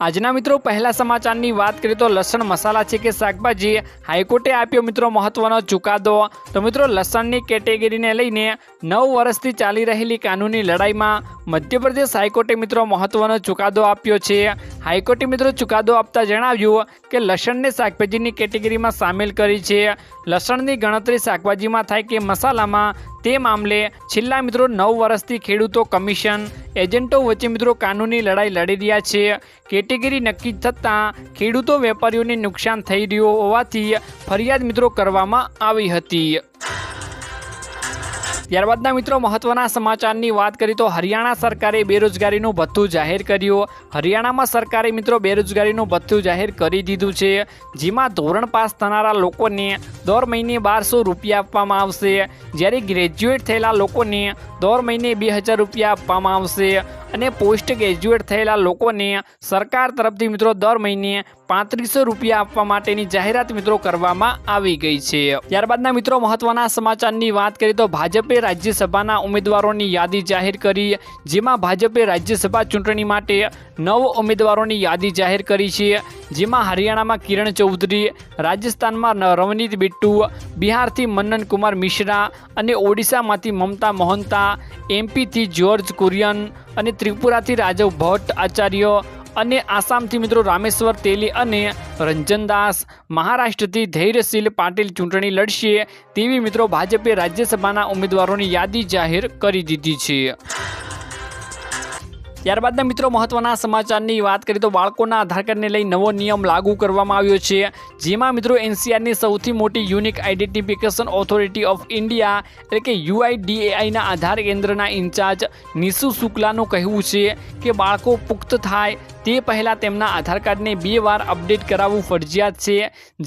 આજના મિત્રો, પહેલા સમાચારની વાત કરીએ તો લસણ મસાલા છે કે શાકભાજી? હાઈકોર્ટે આપ્યો મિત્રો મહત્વનો ચુકાદો. તો મિત્રો, લસણની કેટેગરીને લઈને નવ વર્ષથી ચાલી રહેલી કાનૂની લડાઈમાં મધ્યપ્રદેશ હાઈકોર્ટે મિત્રો મહત્વનો ચુકાદો આપ્યો છે. હાઈકોર્ટે મિત્રો ચુકાદો આપતા જણાવ્યું કે લસણને શાકભાજીની કેટેગરીમાં સામેલ કરી છે. લસણની ગણતરી શાકભાજીમાં થાય કે મસાલામાં? તે મામલે છેલ્લા મિત્રો નવ વર્ષથી ખેડૂતો કમિશન એજન્ટો વચ્ચે મિત્રો કાનૂની લડાઈ લડી રહ્યા છે. કેટેગરી નક્કી થતાં ખેડૂતો વેપારીઓને નુકસાન થઈ રહ્યું હોવાથી ફરિયાદ મિત્રો કરવામાં આવી હતી. ત્યારબાદના મિત્રો, મહત્વના સમાચારની વાત કરી તો હરિયાણા સરકારે બેરોજગારીનું ભથ્થું જાહેર કર્યું. હરિયાણામાં સરકારે મિત્રો બેરોજગારીનું ભથ્થું જાહેર કરી દીધું છે. જેમાં ધોરણ પાસ થનારા લોકોને દર મહિને બારસો રૂપિયા આપવામાં આવશે. જ્યારે ગ્રેજ્યુએટ થયેલા લોકોને દર મહિને બે હજાર રૂપિયા આપવામાં આવશે. અને પોસ્ટ ગ્રેજ્યુએટ થયેલા લોકોને સરકાર તરફથી મિત્રો દર મહિને પાંત્રીસો રૂપિયા આપવા માટેની જાહેરાત મિત્રો કરવામાં આવી ગઈ છે. ત્યારબાદના મિત્રો મહત્વના સમાચારની વાત કરીએ તો ભાજપે રાજ્યસભાના ઉમેદવારોની યાદી જાહેર કરી, જેમાં ભાજપે રાજ્યસભા ચૂંટણી માટે નવ ઉમેદવારોની યાદી જાહેર કરી છે. જેમાં હરિયાણામાં કિરણ ચૌધરી, રાજસ્થાનમાં રવનીત બિટ્ટુ, બિહારથી મન્નન કુમાર મિશ્રા અને ઓડિશામાંથી મમતા મોહનતા, એમપીથી જ્યોર્જ કુરિયન અને ત્રિપુરાથી રાઘવ ભટ્ટ આચાર્ય અને આસામથી મિત્રો રામેશ્વર તેલી અને રંજનદાસ મહારાષ્ટ્રથી ધૈર્યશીલ પાટીલ ચૂંટણી લડશે તેવી મિત્રો ભાજપે રાજ્યસભાના ઉમેદવારોની યાદી જાહેર કરી દીધી છે. ત્યારબાદના મિત્રો મહત્વના સમાચારની વાત કરીએ તો બાળકોના આધાર કાર્ડને લઈ નવો નિયમ લાગુ કરવામાં આવ્યો છે, જેમાં મિત્રો એનસીઆરની સૌથી મોટી unique identification authority of India એટલે કે યુઆઈડીએઆઈના આધાર કેન્દ્રના ઇન્ચાર્જ નિશુ શુક્લાનું કહેવું છે કે બાળકો પુખ્ત થાય તે પહેલાં તેમના આધાર કાર્ડને બે વાર અપડેટ કરાવવું ફરજિયાત છે,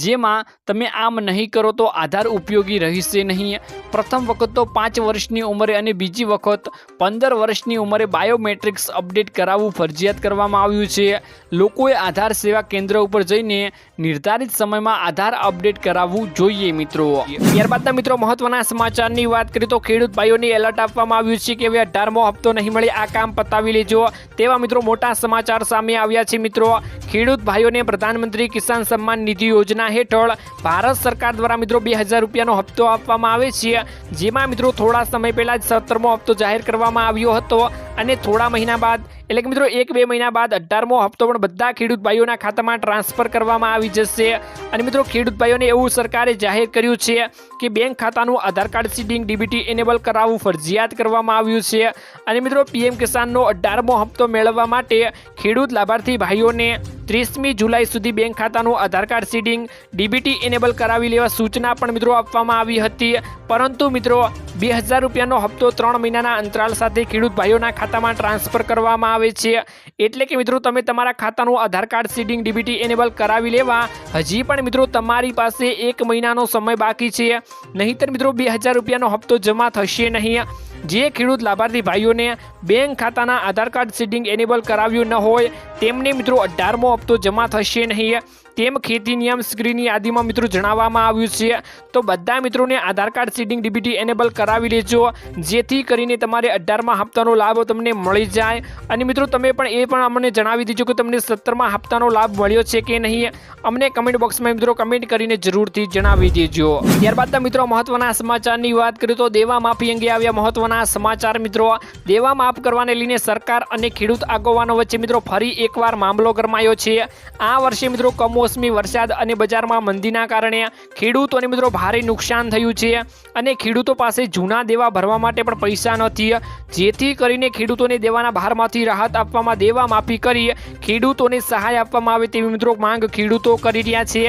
જેમાં તમે આમ નહીં કરો તો આધાર ઉપયોગી રહેશે નહીં. પ્રથમ વખત તો પાંચ વર્ષની ઉંમરે અને બીજી વખત પંદર વર્ષની ઉંમરે બાયોમેટ્રિક્સ અપડેટ કરાવવું ફરજિયાત કરવામાં આવ્યું છે. લોકોએ આધાર સેવા કેન્દ્ર ઉપર જઈને નિર્ધારિત સમયમાં આધાર અપડેટ કરાવવું જોઈએ મિત્રો. ત્યારબાદના મિત્રો મહત્વના સમાચારની વાત કરીએ તો ખેડૂત ભાઈઓને એલર્ટ આપવામાં આવ્યું છે કે હવે અઢારમો હપ્તો નહીં મળે, આ કામ પતાવી લેજો. તેવા મિત્રો મોટા સમાચાર સામે આવ્યા છે મિત્રો. ખેડૂત ભાઈઓને પ્રધાનમંત્રી કિસાન સન્માન નિધિ યોજના હેઠળ ભારત સરકાર દ્વારા મિત્રો બે હજાર રૂપિયાનો હપ્તો આપવામાં આવે છે. જેમાં મિત્રો થોડા સમય પહેલાં જ સત્તરમો હપ્તો જાહેર કરવામાં આવ્યો હતો. અને થોડા મહિના બાદ એટલે કે મિત્રો, એક બે મહિના બાદ અઢારમો હપ્તો પણ બધા ખેડૂત ભાઈઓના ખાતામાં ટ્રાન્સફર કરવામાં આવી જશે. અને મિત્રો, ખેડૂત ભાઈઓને એવું સરકારે જાહેર કર્યું છે કે બેંક ખાતાનું Aadhaar card seeding, DBT enable કરાવવું ફરજિયાત કરવામાં આવ્યું છે. અને મિત્રો, પીએમ કિસાનનો અઢારમો હપ્તો મેળવવા માટે ખેડૂત લાભાર્થી ભાઈઓને ત્રીસમી જુલાઈ સુધી બેંક ખાતાનું Aadhaar card seeding, DBT enable કરાવી લેવા સૂચના પણ મિત્રો આપવામાં આવી હતી. પરંતુ મિત્રો, બે હજાર રૂપિયાનો હપ્તો ત્રણ મહિનાના અંતરાલ સાથે ખેડૂત ભાઈઓના ખાતામાં ટ્રાન્સફર કરવામાં આવે છે. એટલે કે મિત્રો, તમે તમારા ખાતાનું Aadhaar card, seeding, DBT enable કરાવી લેવા. હજી પણ મિત્રો, તમારી પાસે એક મહિનાનો સમય બાકી છે. નહીંતર મિત્રો, બે હજાર રૂપિયાનો હપ્તો જમા થશે નહીં. જે ખેડૂત લાભાર્થી ભાઈઓને બેંક ખાતાના આધાર કાર્ડ, સીડિંગ એનેબલ કરાવ્યું ન હોય, તેમને મિત્રો અઢારમો હપ્તો જમા થશે નહીં. તેમ ખેતી નિયમ સ્ક્રીનની યાદીમાં મિત્રો જણાવવામાં આવ્યું છે? તો બધા મિત્રોને Aadhaar card seeding DBT enable કરાવી લેજો, જેથી કરીને તમારે અઢારમાં હપ્તાનો લાભ તમને મળી જાય. અને મિત્રો તમે પણ એ પણ અમને જણાવી દીજો કે તમને સત્તરમાં હપ્તાનો લાભ મળ્યો છે કે નહીં? અમને કમેન્ટ બોક્સમાં મિત્રો કમેન્ટ કરીને જરૂરથી જણાવી દેજો. ત્યારબાદ મિત્રો મહત્વના સમાચારની વાત કરીએ તો દેવા માફી અંગે આવ્યા મહત્વના સમાચાર મિત્રો. દેવા માફ કરવાને લઈને સરકાર અને ખેડૂત આગોવાનો વચ્ચે મિત્રો ફરી એકવાર મામલો ગરમાયો છે. આ વર્ષે મિત્રો કમોસમી વરસાદ અને બજારમાં મંદીના કારણે ખેડૂતોને મિત્રો ભારે નુકસાન થયું છે અને ખેડૂતો પાસે જૂના દેવા ભરવા માટે પણ પૈસા નથી. જેથી કરીને ખેડૂતોને દેવાના ભારમાંથી રાહત આપવામાં દેવા માફી કરી ખેડૂતોને સહાય આપવામાં આવે તેવી મિત્રો માંગ ખેડૂતો કરી રહ્યા છે.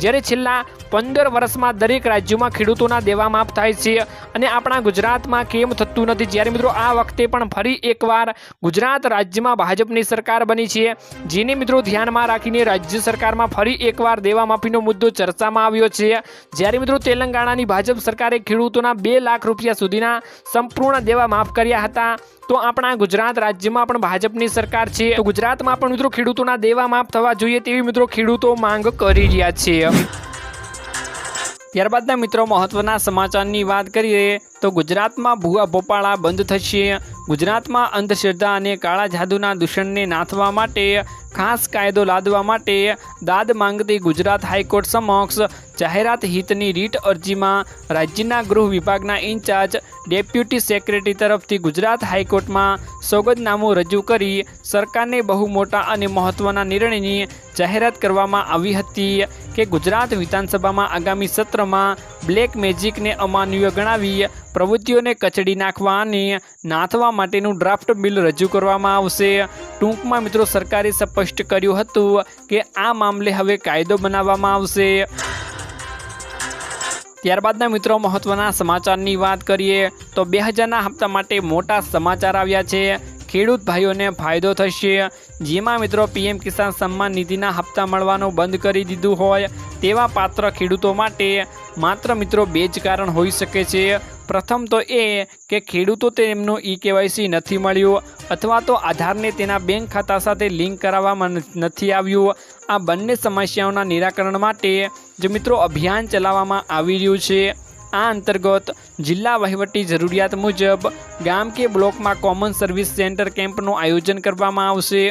જ્યારે છેલ્લા પંદર વર્ષમાં દરેક રાજ્યોમાં ખેડૂતોના દેવા માફ થાય છે અને આપણા ગુજરાતમાં કેમ થતું નથી, જ્યારે મિત્રો આ વખતે પણ ફરી એકવાર ગુજરાત રાજ્યમાં ભાજપની સરકાર બની છે, જેને મિત્રો ધ્યાનમાં રાખીને રાજ્ય સરકારમાં ફરી એકવાર દેવા માફીનો મુદ્દો ચર્ચામાં આવ્યો છે. જ્યારે મિત્રો તેલંગાણાની ભાજપ સરકારે ખેડૂતોના બે લાખ રૂપિયા સુધીના સંપૂર્ણ દેવા માફ કર્યા હતા. તો આપણા ગુજરાત રાજ્યમાં પણ ભાજપની સરકાર છે. તો ગુજરાતમાં પણ મિત્રો ખેડૂતોના દેવા માફ થવા જોઈએ તેવી મિત્રો ખેડૂતો માંગ કરી રહ્યા છે. ત્યારબાદના મિત્રો મહત્વના સમાચારની વાત કરીએ તો ગુજરાતમાં ભૂવા ભોપાળા બંધ થશે. ગુજરાતમાં અંધશ્રદ્ધા અને કાળા જાદુના દૂષણને નાથવા માટે ખાસ કાયદો લાદવા માટે દાદ માંગતી ગુજરાત હાઈકોર્ટ સમક્ષ જાહેરાત હિતની રીટ અરજીમાં રાજ્યના ગૃહ વિભાગના ઇન્ચાર્જ, ડેપ્યુટી સેક્રેટરી તરફથી ગુજરાત હાઈકોર્ટમાં સોગદનામું રજૂ કરી સરકારને બહુ મોટા અને મહત્ત્વના નિર્ણયની જાહેરાત કરવામાં આવી હતી કે ગુજરાત વિધાનસભામાં આગામી સત્રમાં બ્લેક મેજિકને અમાનવીય ગણાવી પ્રવૃત્તિઓને કચડી નાખવા અને નાથવા માટેનું ડ્રાફ્ટ બિલ રજૂ કરવામાં આવશે. ટૂંકમાં મિત્રો, સરકારે સ્પષ્ટ કર્યું હતું કે આ મામલે હવે કાયદો બનાવવામાં આવશે. ત્યારબાદના મિત્રો, મહત્વના સમાચારની વાત કરીએ તો બે હજારના હપ્તા માટે મોટા સમાચાર આવ્યા છે. ખેડૂત ભાઈઓને ફાયદો થશે. જેમાં મિત્રો પીએમ કિસાન સન્માન નિધિના હપ્તા મળવાનું બંધ કરી દીધું હોય તેવા પાત્ર ખેડૂતો માટે માત્ર મિત્રો બે જ કારણ હોઈ શકે છે. પ્રથમ તો એ કે ખેડૂતો તેમનું ઈ કેવાયસી નથી મળ્યું અથવા તો આધારને તેના બેંક ખાતા સાથે લિંક કરાવવામાં નથી આવ્યું. આ બંને સમસ્યાઓના નિરાકરણ માટે જે મિત્રો અભિયાન ચલાવવામાં આવી રહ્યું છે. આ અંતર્ગત જિલ્લા વહીવટી જરૂરિયાત મુજબ ગામ કે બ્લોકમાં કોમન સર્વિસ સેન્ટર કેમ્પનું આયોજન કરવામાં આવશે.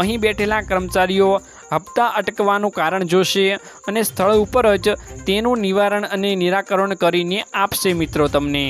અહીં બેઠેલા કર્મચારીઓ હપ્તા અટકવાનું કારણ જોશે અને સ્થળ ઉપર જ તેનું નિવારણ અને નિરાકરણ કરીને આપશે મિત્રો તમને.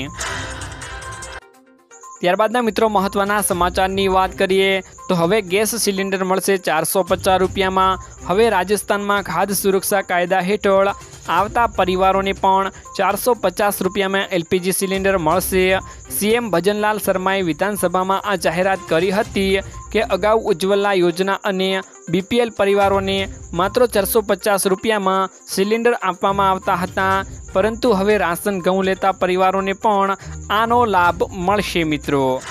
ત્યારબાદના મિત્રો મહત્ત્વના સમાચારની વાત કરીએ તો હવે ગેસ સિલિન્ડર મળશે ચારસો પચાસ રૂપિયામાં. હવે રાજસ્થાનમાં ખાદ્ય સુરક્ષા કાયદા હેઠળ આવતા પરિવારોને પણ ચારસો પચાસ રૂપિયામાં એલપીજી સિલિન્ડર મળશે. સીએમ ભજનલાલ શર્માએ વિધાનસભામાં આ જાહેરાત કરી હતી કે અગાઉ ઉજ્જવલા યોજના અને બીપીએલ પરિવારોને માત્ર ચારસો પચાસ રૂપિયામાં સિલિન્ડર આપવામાં આવતા હતા. પરંતુ હવે રાશન ઘઉં લેતા પરિવારોને પણ આનો લાભ મળશે મિત્રો.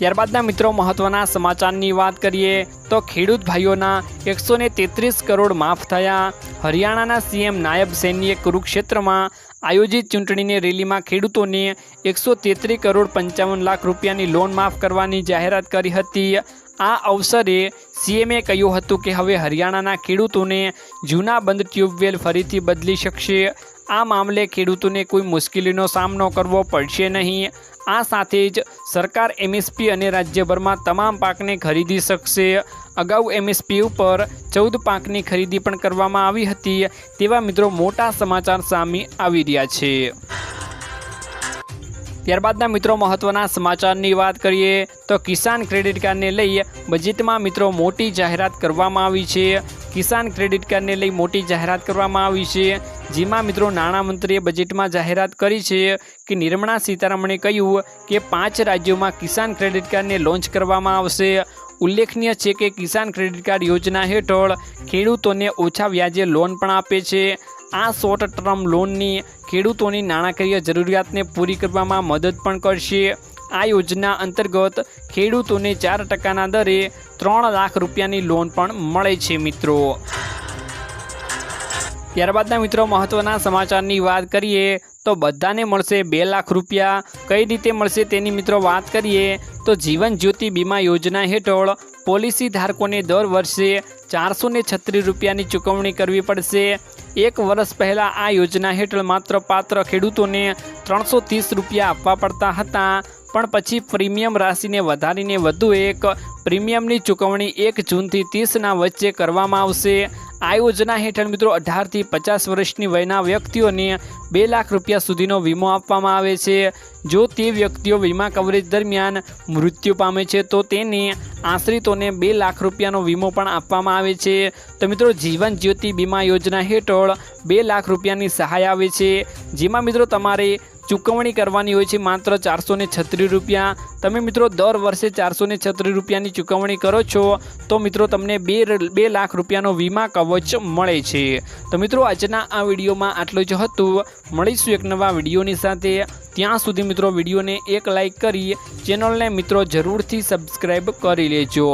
ત્યારબાદના મિત્રો મહત્વના સમાચારની વાત કરીએ તો ખેડૂત ભાઈઓના એકસો તેત્રીસ કરોડ માફ થયા. હરિયાણાના સીએમ નાયબ સૈનીએ કુરુક્ષેત્રમાં આયોજિત ચૂંટણીની રેલીમાં ખેડૂતોને એકસો તેત્રીસ કરોડ પંચાવન લાખ રૂપિયાની લોન માફ કરવાની જાહેરાત કરી હતી. આ અવસરે સીએમએ કહ્યું હતું કે હવે હરિયાણાના ખેડૂતોને જૂના બંધ ટ્યુબવેલ ફરીથી બદલી શકશે. આ મામલે ખેડૂતોને કોઈ મુશ્કેલીનો સામનો કરવો પડશે નહીં. આ સાથે જ સરકાર એમએસપી અને રાજ્યભરમાં તમામ પાકને ખરીદી શકશે. અગાઉ એમએસપી ઉપર ચૌદ પાકની ખરીદી પણ કરવામાં આવી હતી. તેવા મિત્રો મોટા સમાચાર સામે આવી રહ્યા છે. ત્યારબાદના મિત્રો મહત્વના સમાચારની વાત કરીએ તો કિસાન ક્રેડિટ કાર્ડને લઈ બજેટમાં મિત્રો મોટી જાહેરાત કરવામાં આવી છે. કિસાન ક્રેડિટ કાર્ડને લઈ મોટી જાહેરાત કરવામાં આવી છે. જેમાં મિત્રો નાણામંત્રીએ બજેટમાં જાહેરાત કરી છે કે નિર્મળા સીતારમણે કહ્યું કે પાંચ રાજ્યોમાં કિસાન ક્રેડિટ કાર્ડને લોન્ચ કરવામાં આવશે. ઉલ્લેખનીય છે કે કિસાન ક્રેડિટ કાર્ડ યોજના હેઠળ ખેડૂતોને ઓછા વ્યાજે લોન પણ આપે છે. આ શોર્ટ ટર્મ લોનની ખેડૂતોની નાણાકીય જરૂરિયાતને પૂરી કરવામાં મદદ પણ કરશે. આ યોજના અંતર્ગત ખેડૂતોને ચાર ટકાના દરે ત્રણ લાખ રૂપિયાની લોન પણ મળે છે મિત્રો. ત્યારબાદના મિત્રો મહત્વના સમાચારની વાત કરીએ તો બધાને મળશે બે લાખ રૂપિયા. કઈ રીતે મળશે તેની મિત્રો વાત કરીએ તો જીવન જ્યોતિ બીમા યોજના હેઠળ પોલિસી ધારકોને દર વર્ષે ચારસો ને છત્રીસ રૂપિયાની ચૂકવણી કરવી પડશે. એક વર્ષ પહેલાં આ યોજના હેઠળ માત્ર પાત્ર ખેડૂતોને ત્રણસો ત્રીસ રૂપિયા આપવા પડતા હતા. પણ પછી પ્રીમિયમ રાશિને વધારીને વધુ એક પ્રીમિયમની ચૂકવણી એક જૂનથી ત્રીસના વચ્ચે કરવામાં આવશે. આ યોજના હેઠળ મિત્રો અઢારથી પચાસ વર્ષની વયના વ્યક્તિઓને બે લાખ રૂપિયા સુધીનો વીમો આપવામાં આવે છે. જો તે વ્યક્તિઓ વીમા કવરેજ દરમિયાન મૃત્યુ પામે છે, તો તેને આશ્રિતોને બે લાખ રૂપિયાનો વીમો પણ આપવામાં આવે છે. તો મિત્રો, જીવન જ્યોતિ બીમા યોજના હેઠળ બે લાખ રૂપિયાની સહાય આવે છે. જેમાં મિત્રો તમારે ચૂકવણી કરવાની હોય છે માત્ર ચારસો છત્રીસ રૂપિયા. તમે મિત્રો દર વર્ષે ચારસો છત્રીસ રૂપિયાની ચૂકવણી કરો છો, તો મિત્રો તમને બે બે લાખ રૂપિયાનો વીમા કવચ મળે છે. તો મિત્રો આજના આ વિડીયોમાં આટલું જ હતું. મળીશું એક નવા વિડીયોની સાથે. ત્યાં સુધી મિત્રો વિડીયોને એક લાઈક કરી, ચેનલને મિત્રો જરૂરથી સબસ્ક્રાઈબ કરી લેજો.